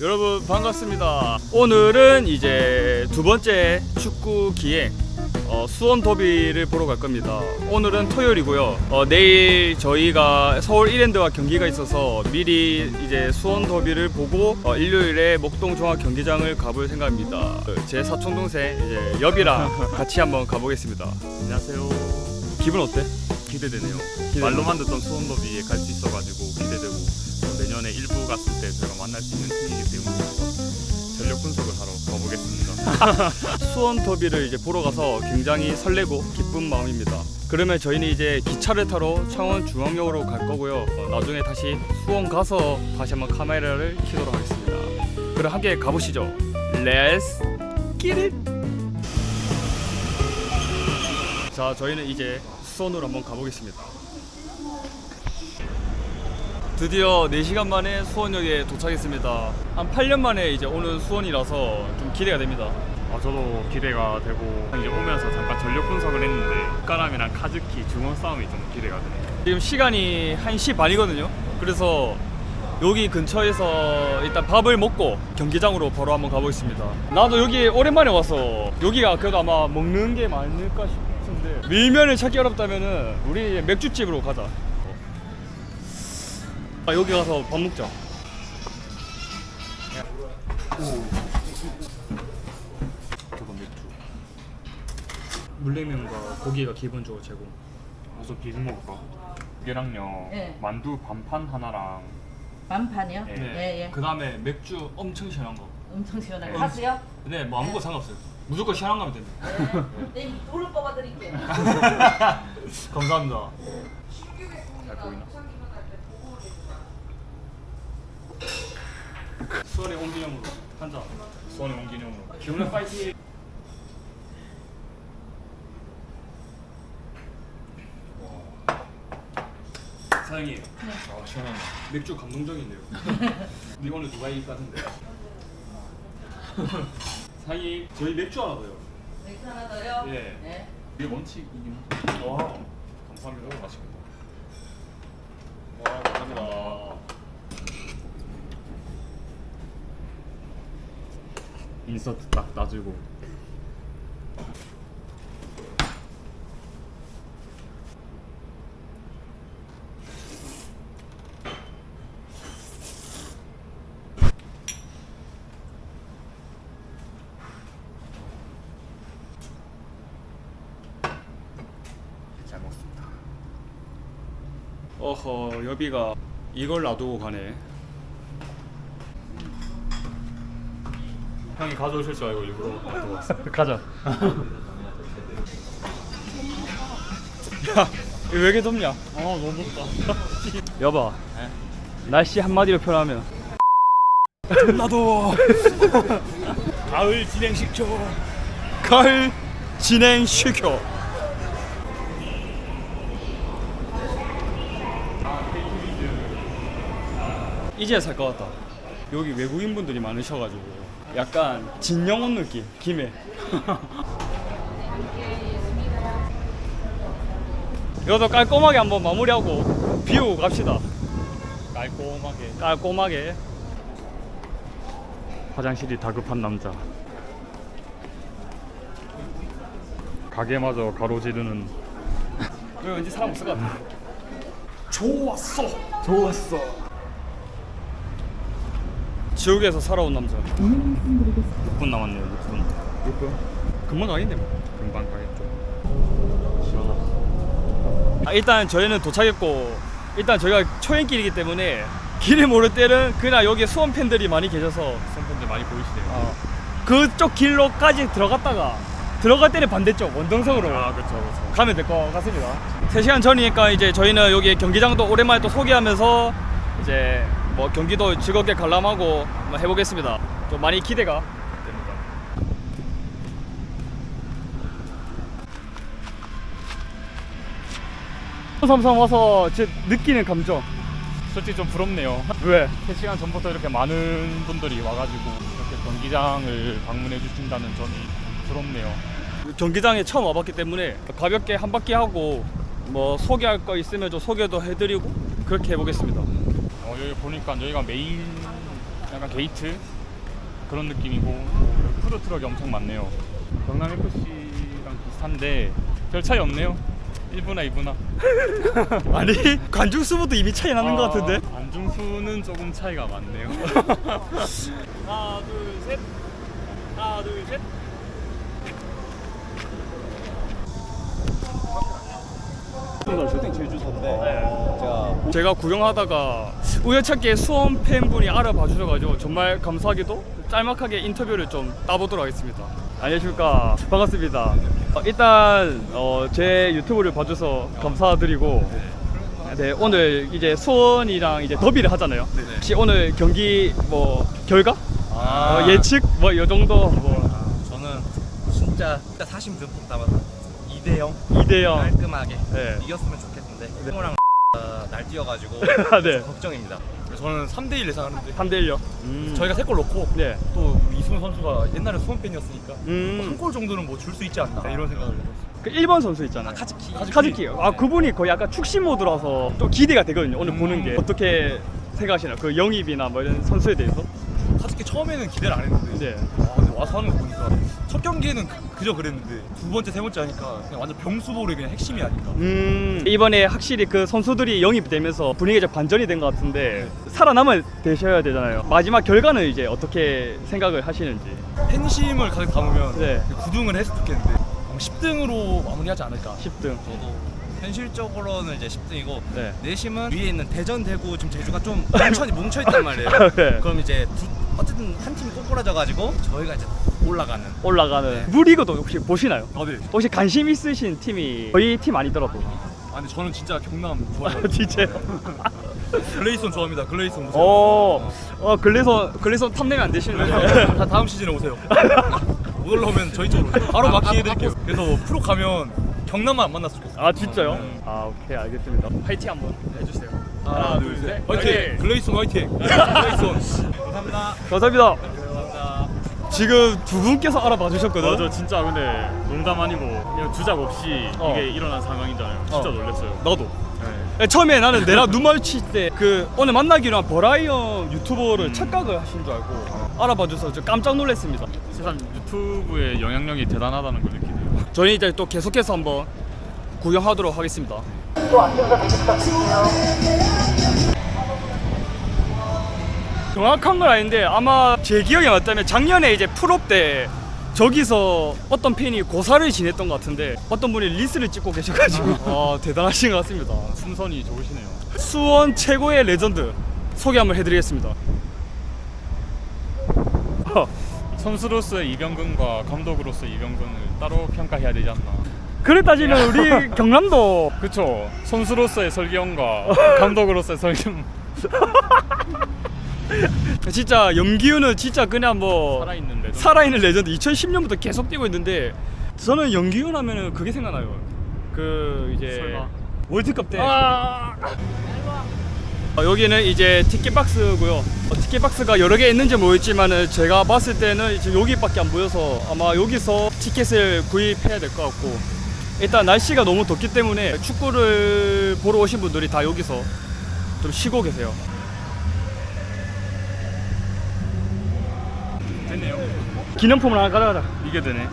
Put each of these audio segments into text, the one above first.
여러분 반갑습니다. 오늘은 이제 두 번째 축구 기행 어, 수원 더비를 보러 갈 겁니다. 오늘은 토요일이고요. 어, 내일 저희가 서울 이랜드와 경기가 있어서 미리 이제 수원 더비를 보고 어, 일요일에 목동 종합 경기장을 가볼 생각입니다. 어, 제 사촌 동생 이제 여비랑 같이 한번 가보겠습니다. 안녕하세요. 기분 어때? 기대되네요. 기대되네. 말로만 듣던 수원 더비에 갈 수 있어가지고 기대되고 또 내년에 일부 갔을 때 저희가 만날 수 있는 팀이기 때문에 전력 분석을 하러 가보겠습니다. 수원 더비를 이제 보러 가서 굉장히 설레고 기쁜 마음입니다. 그러면 저희는 이제 기차를 타러 창원 중앙역으로 갈 거고요. 어, 나중에 다시 수원 가서 다시 한번 카메라를 켜도록 하겠습니다. 그럼 함께 가보시죠. Let's get it. 자, 저희는 이제 수원으로 한번 가보겠습니다. 드디어 4시간 만에 수원역에 도착했습니다. 한 8년 만에 이제 오는 수원이라서 좀 기대가 됩니다. 아, 저도 기대가 되고 이제 오면서 잠깐 전력 분석을 했는데 까람이랑 카즈키 중원 싸움이 좀 기대가 되네요. 지금 시간이 1시 반이거든요. 그래서 여기 근처에서 일단 밥을 먹고 경기장으로 바로 한번 가보겠습니다. 나도 여기 오랜만에 와서 여기가 그래도 아마 먹는 게 많을까 싶은데 밀면을 찾기 어렵다면은 우리 맥주집으로 가자. 아, 여기 가서 밥 먹자. 저거 맥주. 물냉면과 고기가 기본적으로 제공. 우선 비빔 먹을까? 이게랑요 네. 만두 반판 하나랑 만판이요? 네. 예, 예. 그 다음에 맥주 엄청 시원한 거. 엄청 시원하게. 네. 하세요? 근데 뭐 아무것도 상관없어요. 무조건 시원한 거면 된다. 네. 네, 돌을 뽑아 드릴게요. 감사합니다. 잘 보이나? 수원의 옹기념으로 한 잔. 수원의 원기념으로. 기운의 파이팅. 사장님. 아 시원하네. 맥주 감동적인데요. 근데 오늘 누가 이길 것 같은데. 사장님 저희 맥주 하나 더요. 맥주 하나 더요? 예. 네. 이게 원칙이긴 와 감사합니다. 너무 맛있겠다. 와 감사합니다. 인서트 딱 놔주고. 잘 먹습니다. 어허 여비가 이걸 놔두고 가네. 형이 가져오실 줄 알고 일부러 왔어. 가자. 야, 이거 왜 이렇게 덥냐? 아 너무 덥다. 여봐. 날씨 한마디로 표현하면 나도 가을 진행시켜. 가을 진행시켜. 이제 살 것 같다. 여기 외국인 분들이 많으셔가지고 약간 진영원 느낌. 김해. 이것도 깔끔하게 한번 마무리하고 비우고 갑시다. 깔끔하게. 깔끔하게. 화장실이 다급한 남자. 가게마저 가로지르는 여기 왠지 사람 없을 것 같아. 좋았어. 좋았어. 지옥에서 살아온 남자. 6분 남았네요. 6분. 6분. 금방 가겠네. 뭐. 금방 가겠죠. 시원하다. 아, 일단 저희는 도착했고 일단 저희가 초행길이기 때문에 길을 모를 때는 그냥 여기 수원 팬들이 많이 계셔서 선분들 많이 보이시네요. 어, 그쪽 길로까지 들어갔다가 들어갈 때는 반대쪽 원동성으로 아 그렇죠 그렇죠. 가면 될 것 같습니다. 3시간 전이니까 이제 저희는 여기 경기장도 오랜만에 또 소개하면서 이제 뭐 경기도 즐겁게 관람하고 한번 해보겠습니다. 좀 많이 기대가 됩니다. 삼삼 와서 제 느끼는 감정 솔직히 좀 부럽네요. 왜? 3시간 전부터 이렇게 많은 분들이 와가지고 이렇게 경기장을 방문해 주신다는 점이 부럽네요. 경기장에 처음 와봤기 때문에 가볍게 한 바퀴 하고 뭐 소개할 거 있으면 좀 소개도 해드리고 그렇게 해보겠습니다. 어, 여기 보니까 여기가 메인 약간 게이트 그런 느낌이고 뭐 푸드 트럭이 엄청 많네요. 경남 FC랑 비슷한데 별 차이 없네요. 1부나 2부나. 아니 관중수부터 이미 차이 나는 것 같은데. 안중수는 조금 차이가 많네요. 하나 둘 셋. 하나 둘 셋. 슈팅 제주선데 제가 제가 구경하다가 우연찮게 수원 팬분이 알아봐 주셔가지고 정말 감사하게도 짤막하게 인터뷰를 좀 따보도록 하겠습니다. 안녕하십니까. 반갑습니다. 어, 일단 어, 제 유튜브를 봐줘서 감사드리고 네 오늘 이제 수원이랑 이제 더비를 하잖아요. 혹시 오늘 경기 뭐 결과? 아, 어, 예측? 뭐 이 정도? 뭐. 저는 진짜 진짜 사심 듬뿍 담아서 2대 0 2대 0. 깔끔하게 네. 이겼으면 좋겠는데. 승호랑 날 뛰어가지고 네. 걱정입니다. 저는 3대 1 예상하는데 3대 1요. 음. 저희가 3골 넣고 네. 또 이승우 선수가 옛날에 수원 팬이었으니까 음. 한골 정도는 뭐 줄 수 있지 않나 이런 생각을 해봤어요. 그 1번 선수 있잖아요. 아, 카즈키. 카즈키. 아 그분이 거의 약간 축신 모드라서 또 기대가 되거든요. 오늘 음. 보는 게 어떻게 생각하시나요? 그 영입이나 뭐 이런 선수에 대해서? 카즈키 처음에는 기대를 안 했는데 네. 아, 근데 와서 하는 거 보니까 첫 경기에는 그- 그저 그랬는데 두 번째 세 번째 하니까 그냥 완전 병수볼의 그냥 핵심이 아닌가. 음 이번에 확실히 그 선수들이 영입되면서 분위기가 좀 반전이 된 것 같은데 살아남을 되셔야 되잖아요. 마지막 결과는 이제 어떻게 생각을 하시는지. 팬심을 가득 담으면 네. 9등을 했으면 좋겠는데 10등으로 마무리하지 않을까 10등. 저도 현실적으로는 이제 10등이고 네. 내심은 위에 있는 대전, 대구 지금 제주가 좀 뭉쳐, 뭉쳐 있단 말이에요. 네. 그럼 이제 두, 어쨌든 한 팀이 꼬꾸라져 가지고 저희가 이제 올라가는 올라가는 무리그도 혹시 보시나요? 아, 네. 혹시 관심 있으신 팀이 저희 팀 아니더라도 아 근데 저는 진짜 경남 좋아해요 진짜요? 글레이son 좋아합니다 글레이son 보세요 어, 어 글래선 글래선 탐내면 안 되시는데. 다 다음 시즌에 오세요 못 올라오면 저희 쪽으로 바로 막기 해드릴게요 그래서 프로 가면 경남만 안 만났으면 좋겠어요 아 진짜요? 네. 아 오케이 알겠습니다. 화이팅 한번 해주세요. 하나 둘 셋 화이팅 화이팅! 글레이son 화이팅 글레이son 감사합니다. 지금 두 분께서 알아봐 주셨거든. 맞아 진짜 근데 농담 아니고 그냥 주작 없이 어. 이게 일어난 상황이잖아요. 진짜 어. 놀랐어요. 나도. 네. 처음에 나는 내랑 눈 마주칠 때 그 오늘 만나기로 한 버라이언 유튜버를 착각을 하신 줄 알고 알아봐 줘서 저 깜짝 놀랐습니다. 세상 유튜브의 영향력이 대단하다는 걸 느끼네요. 저희 이제 또 계속해서 한번 구경하도록 하겠습니다. 정확한 건 아닌데 아마 제 기억에 맞다면 작년에 이제 프로 때 저기서 어떤 팬이 고사를 지냈던 것 같은데 어떤 분이 리스를 찍고 계셔가지고 아, 대단하신 것 같습니다. 순선이 좋으시네요. 수원 최고의 레전드 소개 한번 해드리겠습니다. 어, 선수로서의 이병근과 감독으로서의 이병근을 따로 평가해야 되지 않나. 그래 따지면 우리 경남도 그쵸. 선수로서의 설경과 감독으로서의 설경 진짜 염기훈은 진짜 그냥 뭐 살아있는 레전드. 살아있는 레전드 2010년부터 계속 뛰고 있는데 저는 연기훈 하면은 그게 생각나요. 그 이제 설마. 월드컵 때 아! 어, 여기는 이제 티켓박스고요. 어, 티켓박스가 여러 개 있는지 모르겠지만은 제가 봤을 때는 이제 여기밖에 안 보여서 아마 여기서 티켓을 구입해야 될 것 같고 일단 날씨가 너무 덥기 때문에 축구를 보러 오신 분들이 다 여기서 좀 쉬고 계세요. 기념품을 하나 가져가자. 이게 되네.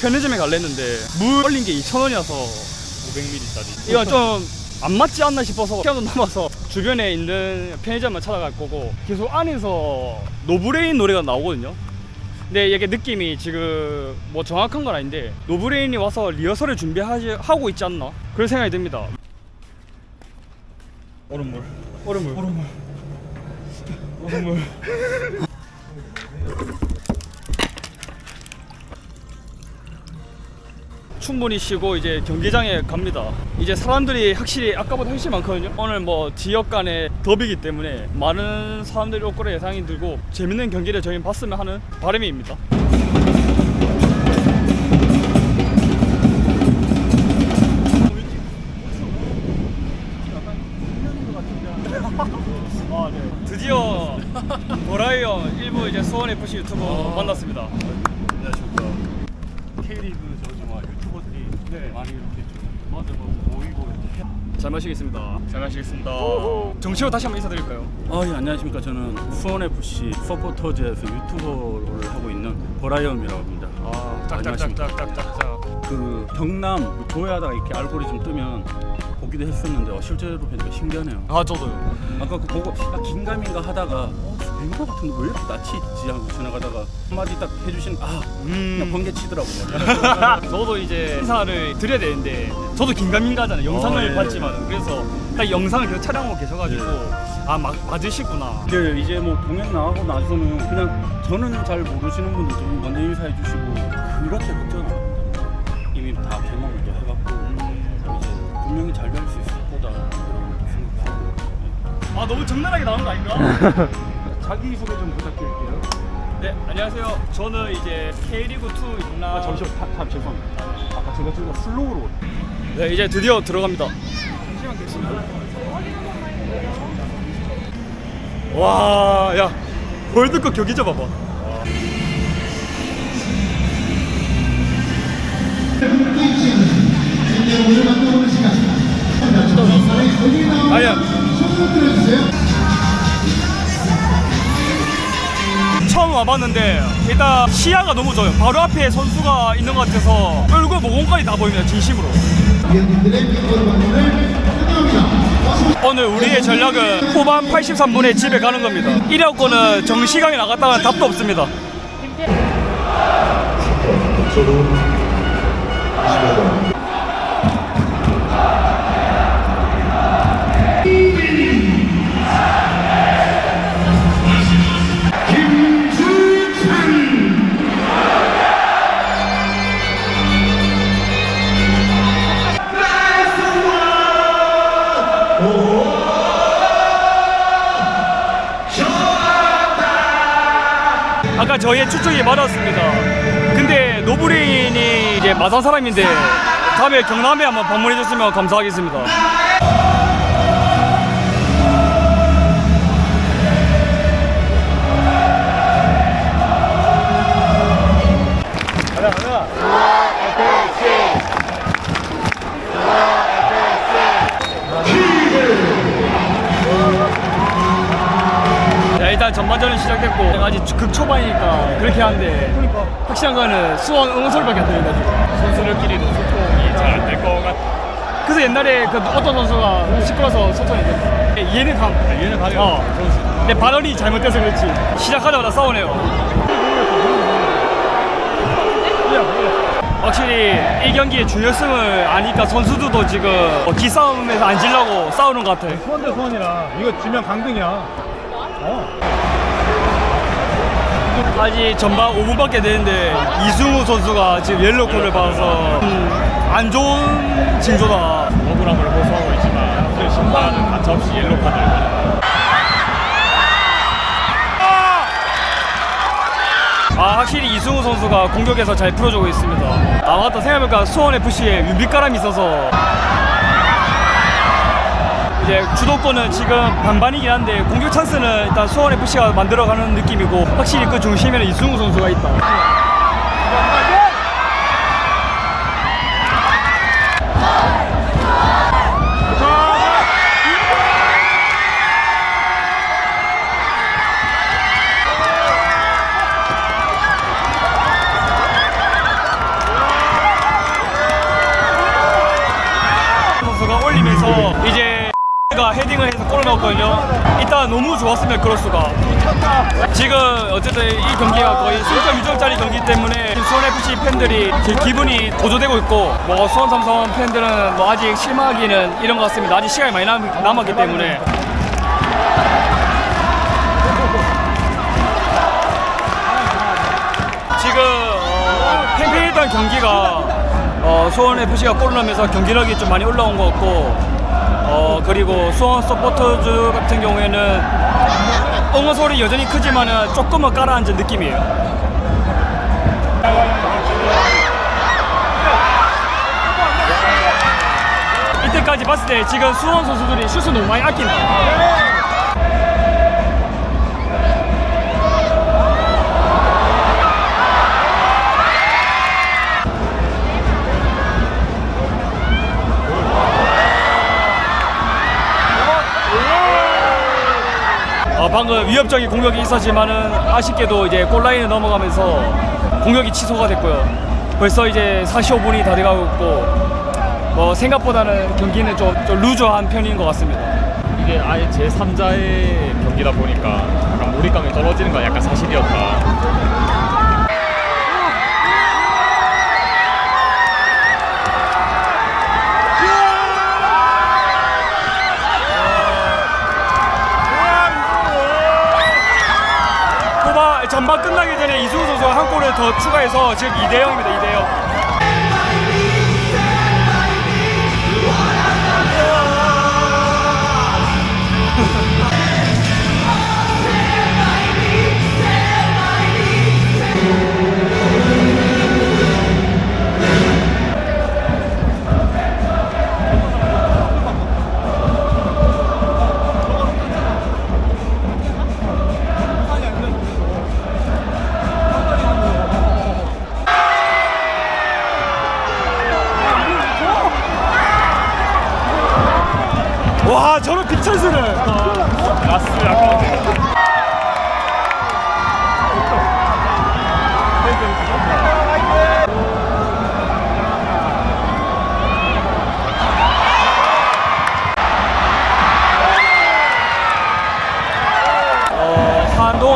편의점에 갈랬는데 물 얼린 게 2,000원이어서 500ml짜리. 이건 좀 안 맞지 않나 싶어서 시간도 남아서 주변에 있는 편의점을 찾아갈 거고 계속 안에서 노브레인 노래가 나오거든요. 근데 이게 느낌이 지금 뭐 정확한 건 아닌데 노브레인이 와서 리허설을 준비하고 있지 않나 그런 생각이 듭니다. 얼음물 얼음물. 얼음물 얼음물. 충분히 쉬고 이제 경기장에 갑니다. 이제 사람들이 확실히 아까보다 훨씬 많거든요. 오늘 뭐 지역 간의 더비기 때문에 많은 사람들이 올 거라 예상이 들고 재밌는 경기를 저희는 봤으면 하는 바람입니다. 아, 네. 드디어 보라이언 일부 이제 수원 FC 유튜버 만났습니다. 유튜버들이 많이 이렇게 좀잘 마시겠습니다. 잘 마시겠습니다. 정치호 다시 한번 인사드릴까요? 아, 예, 안녕하십니까. 저는 수원 FC 서포터즈에서 유튜버를 하고 있는 보라이엄이라고 합니다. 아, 안녕하십니까. 짝짝짝짝짝짝. 그 경남 조회하다가 이렇게 알고리즘 뜨면 보기도 했었는데 어, 실제로 보니까 신기하네요. 아, 저도요. 아까 그 보고 아, 긴가민가 하다가 어, 뱅거 같은데 왜 이렇게 낯이 있지 하고 지나가다가 한마디 딱 해주신 아 그냥 번개치더라고요. 저도 이제 인사를 드려야 되는데 저도 긴가민가잖아요. 영상을 어, 예. 봤지만 그래서 딱 영상을 계속 촬영하고 계셔가지고 아막 맞으시구나. 네, 이제 뭐 공연 나가고 나서는 그냥 저는 잘 모르시는 분들 좀 먼저 인사해 주시고 그렇게 걱정 분명히 잘 될 수 있을 거다 생각하고 네. 아 너무 적나라하게 나오는 거 아닌가? 자기 소개 좀 부탁드릴게요. 네 안녕하세요. 저는 이제 K리그 2 있나. 아 잠시만, 탑, 탑 죄송합니다. 아까 제가 지금 슬로우로 네 이제 드디어 들어갑니다. 잠시만 계십니다. 와, 야 월드컵 경기자 봐봐. 아야. 처음 와봤는데 일단 시야가 너무 좋아요. 바로 앞에 선수가 있는 것 같아서 얼굴 모공까지 다 보입니다. 진심으로. 오늘 우리의 전략은 후반 83분에 집에 가는 겁니다. 1회권은 정시강에 나갔다가 답도 없습니다. 아까 저희의 추측이 맞았습니다. 근데 노브레인이 이제 마산 사람인데 다음에 경남에 한번 방문해 줬으면 감사하겠습니다. 자, 일단 전반전은 시작됐고 아직 극초반이니까 그렇게 하는데 확실한 거는 수원 응원 소리밖에 안 지금. 선수들끼리도 소통이 잘 안 될 것같 그래서 옛날에 그 어떤 선수가 시끄러서 소통이 안 된다 이해는 감. 이해는 가요? 어. 근데 발언이 잘못돼서 그렇지. 시작하자마자 싸우네요. 확실히 이 경기의 중요성을 아니까 선수들도 지금 어, 기싸움에서 안 질라고 싸우는 것 같아. 수원 대 수원이라 이거 지면 강등이야. 아직 전반 5분밖에 되는데 이승우 선수가 지금 옐로코를 받아서 음, 안 좋은 징조다. 억울함을 호소하고 있지만 그 심판은 가차없이 옐로 카드를 받았다. 아 확실히 이승우 선수가 공격에서 잘 풀어주고 있습니다. 아 맞다 생각해보니까 수원 FC에 윤빛가람이 있어서 이제 주도권은 지금 반반이긴 한데 공격 찬스는 일단 수원 FC가 만들어가는 느낌이고 확실히 그 중심에는 이승우 선수가 있다. 선수가 올리면서 이제 가 헤딩을 해서 골을 넣었거든요. 일단 좋았으면 크로스가. 지금 어쨌든 이 경기가 거의 승점 유정짜리 경기 때문에 수원 FC 팬들이 기분이 고조되고 있고 뭐 수원 삼성 팬들은 뭐 아직 실망하기는 이런 것 같습니다. 아직 시간이 많이 남, 남았기 때문에. 지금 어, 팽팽했던 경기가 어, 수원 FC가 넣으면서 경기력이 좀 많이 올라온 것 같고 어, 그리고 수원 서포터즈 같은 경우에는 응원 소리 여전히 크지만은 조금은 깔아앉은 느낌이에요. 이때까지 봤을 때 지금 수원 선수들이 슛을 너무 많이 아낀다. 방금 위협적인 공격이 있었지만은 아쉽게도 이제 골라인을 넘어가면서 공격이 취소가 됐고요. 벌써 이제 45분이 다 돼가고 있고 뭐 생각보다는 경기는 좀, 좀 루저한 편인 것 같습니다. 이게 아예 제 3자의 경기다 보니까 약간 몰입감이 떨어지는 건 약간 사실이었다. 더 추가해서 지금 2대 0입니다. 2대 0.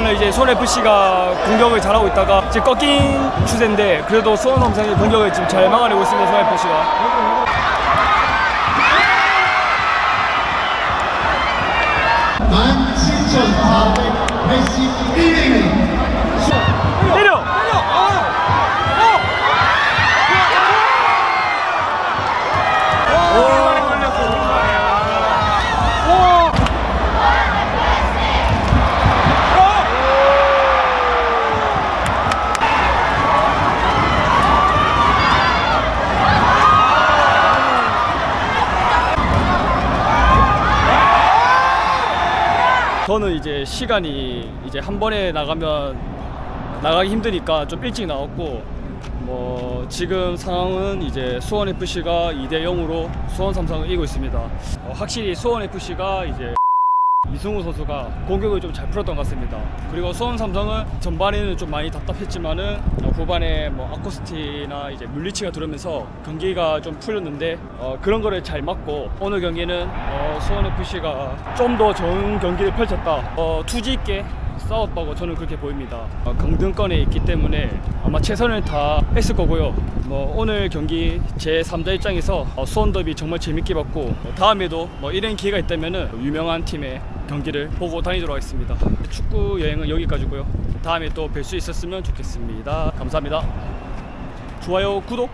동안은 이제 손 FC가 공격을 잘하고 있다가 지금 꺾인 추세인데 그래도 수원 삼성이 공격을 지금 잘 막아내고 있습니다. 손 FC가. 만 7,481명 때려. 시간이 이제 한 번에 나가면 나가기 힘드니까 좀 일찍 나왔고 뭐 지금 상황은 이제 수원 FC가 2대 0으로 수원 삼성을 이기고 있습니다. 어, 확실히 수원 FC가 이제 이승우 선수가 공격을 좀 잘 풀었던 것 같습니다. 그리고 수원 삼성은 전반에는 좀 많이 답답했지만은 어, 후반에 뭐 아코스티나 이제 물리치가 들어오면서 경기가 좀 풀렸는데 어, 그런 거를 잘 막고 오늘 경기는 어, 수원 FC가 좀 더 좋은 경기를 펼쳤다. 어, 투지 있게 싸웠다고 저는 그렇게 보입니다. 어, 강등권에 있기 때문에 아마 최선을 다 했을 거고요. 뭐 오늘 경기 제 3자 입장에서 어, 수원 더비 정말 재밌게 봤고 어, 다음에도 뭐 이런 기회가 있다면은 유명한 팀의 경기를 보고 다니도록 하겠습니다. 축구 여행은 여기까지고요. 다음에 또 뵐 수 있었으면 좋겠습니다. 감사합니다. 좋아요, 구독